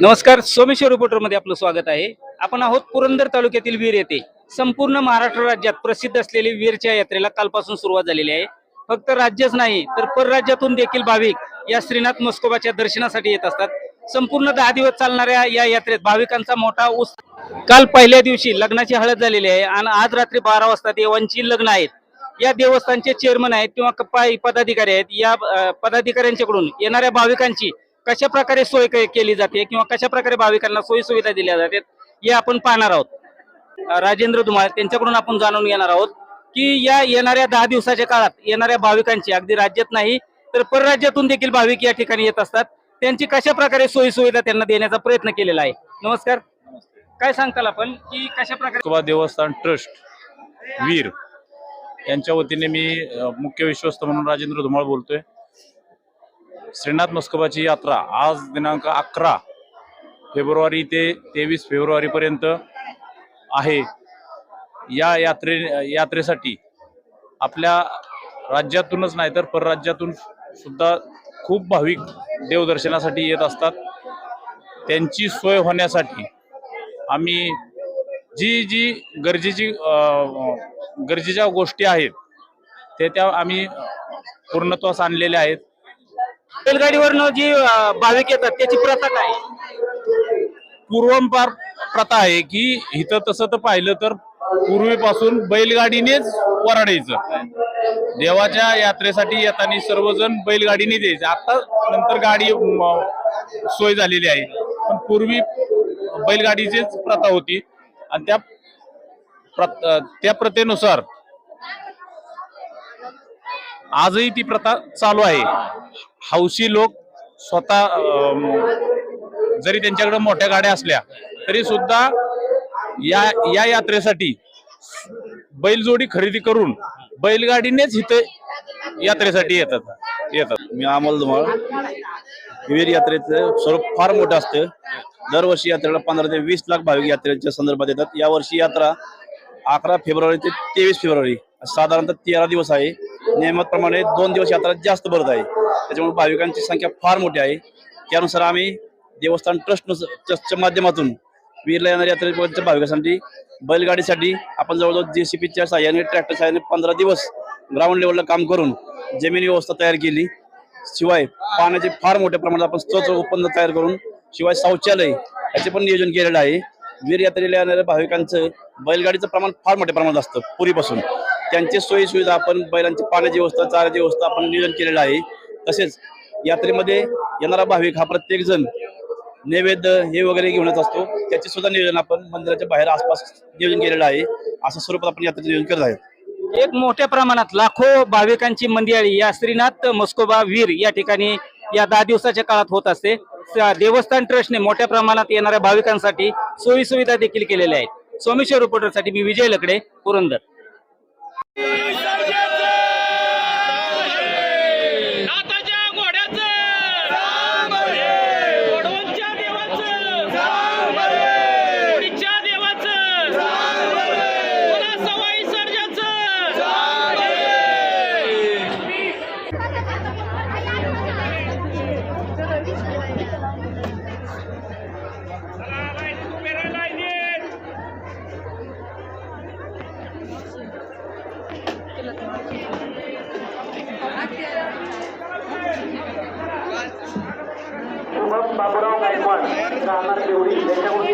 नमस्कार सोमेश्वर रिपोर्टरमध्ये आपलं स्वागत आहे. आपण आहोत पुरंदर तालुक्यातील वीर येथे. संपूर्ण महाराष्ट्र राज्यात प्रसिद्ध असलेली वीरच्या यात्रेला कालपासून सुरुवात झालेली आहे. फक्त राज्यच नाही तर परराज्यातून देखील भाविक या श्रीनाथ मस्कोबाच्या दर्शनासाठी येत असतात. संपूर्ण दहा दिवस चालणाऱ्या या यात्रेत भाविकांचा मोठा उस काल पहिल्या दिवशी लग्नाची हळद झालेली आहे आणि आज रात्री बारा वाजता देवांची लग्न आहेत. या देवस्थानचे चेअरमन आहेत किंवा पदाधिकारी आहेत. या पदाधिकाऱ्यांच्याकडून येणाऱ्या भाविकांची कशा प्रकारे सोय केली जाते किंवा कशा प्रकारे भाविकांना सोयी सुविधा दिल्या जातात हे आपण पाहणार आहोत. राजेंद्र धुमाळ त्यांच्याकडून आपण जाणून घेणार आहोत की या येणाऱ्या दहा दिवसाच्या काळात येणाऱ्या भाविकांची अगदी राज्यात नाही तर परराज्यातून देखील भाविक या ठिकाणी येत असतात. त्यांची कशा प्रकारे सोयी सुविधा त्यांना देण्याचा प्रयत्न केलेला आहे? नमस्कार. काय सांगताल आपण की कशा प्रकारे देवस्थान ट्रस्ट वीर यांच्या वतीने मी मुख्य विश्वस्त म्हणून राजेंद्र धुमाळ बोलतोय. श्रीनाथ मस्कोबाची यात्रा आज दिनांक अकरा फेब्रुवारी ते तेवीस फेब्रुवारी पर्यंत आहे. या यात्रे यात्रेसाठी आपल्या राज्यातूनच नाही तर परराज्यातून सुद्धा खूप भाविक देवदर्शनासाठी येत असतात त्यांची सोय होण्यासाठी आम्ही जी जी गरजेची गरजेच्या गोष्टी आहेत ते त्या आम्ही पूर्णत्वास आणलेल्या आहेत रेलगाडीवरनं जी भाविक येतात त्याची प्रथा काय? पूर्वंपार प्रथा आहे की इथं तसं तर पाहिलं तर पूर्वीपासून बैलगाडीनेच वराडायचं. देवाच्या यात्रेसाठी येताना सर्वजण बैलगाडीने द्यायचे. आता नंतर गाडी सोय झालेली आहे. पण पूर्वी बैलगाडीचीच प्रथा होती. आणि त्या प्रत- त्या प्रथेनुसार आजही ती प्रथा चालू आहे. हौशी लोक स्वतः जरी त्यांच्याकडे मोठ्या गाड्या असल्या तरी सुद्धा या या यात्रेसाठी बैलजोडी खरेदी करून बैलगाडीनेच इथे यात्रेसाठी येतात येतात. मी अमोल धुमाळ. विहीर यात्रेचं स्वरूप फार मोठं असतं. दरवर्षी यात्रेला पंधरा ते वीस लाख भाविक यात्रेच्या संदर्भात येतात. यावर्षी यात्रा अकरा फेब्रुवारी ते तेवीस फेब्रुवारी साधारणतः तेरा दिवस आहे. नियमाप्रमाणे दोन दिवस यात्रा जास्त भरत आहे. त्याच्यामुळे भाविकांची संख्या फार मोठी आहे. त्यानुसार आम्ही देवस्थान ट्रस्ट ट्रस्टच्या माध्यमातून वीरला येणाऱ्या यात्रेच्या भाविकांसाठी बैलगाडीसाठी आपण जवळजवळ जेसीपीच्या साह्याने ट्रॅक्टर साह्याने पंधरा दिवस ग्राउंड लेवलला काम करून जमीन व्यवस्था तयार केली. शिवाय पाण्याचे फार मोठ्या प्रमाणात आपण स्वच्छ उत्पन्न तयार करून शिवाय शौचालय याचे पण नियोजन केलेलं आहे. वीर यात्रेला येणाऱ्या भाविकांचं बैलगाडीचं प्रमाण फार मोठ्या प्रमाणात असतं पूर्वीपासून त्यांची सोयी सुविधा आपण बैलांची पाण्याची व्यवस्था चाऱ्याची व्यवस्था आपण नियोजन केलेलं आहे. तसेच यात्रेमध्ये येणारा भाविक हा प्रत्येकजण नैवेद्य हे वगैरे घेऊनच असतो. त्याचे सुद्धा नियोजन आपण मंदिराच्या बाहेर आसपास नियोजन केलेलं आहे. अशा स्वरूपात आपण यात्रेचं नियोजन करत आहे एक मोठ्या प्रमाणात लाखो भाविकांची मंदिराळी या श्रीनाथ मस्कोबा वीर या ठिकाणी या दहा दिवसाच्या काळात होत असते. देवस्थान ट्रस्टने मोठ्या प्रमाणात येणाऱ्या भाविकांसाठी सोयी सुविधा देखील केलेल्या आहेत. सोमेश्वर रिपोर्टरसाठी मी विजय लकडे पुरंदर. बाबूराव गायकवाड राहणार देवडी याच्याकडून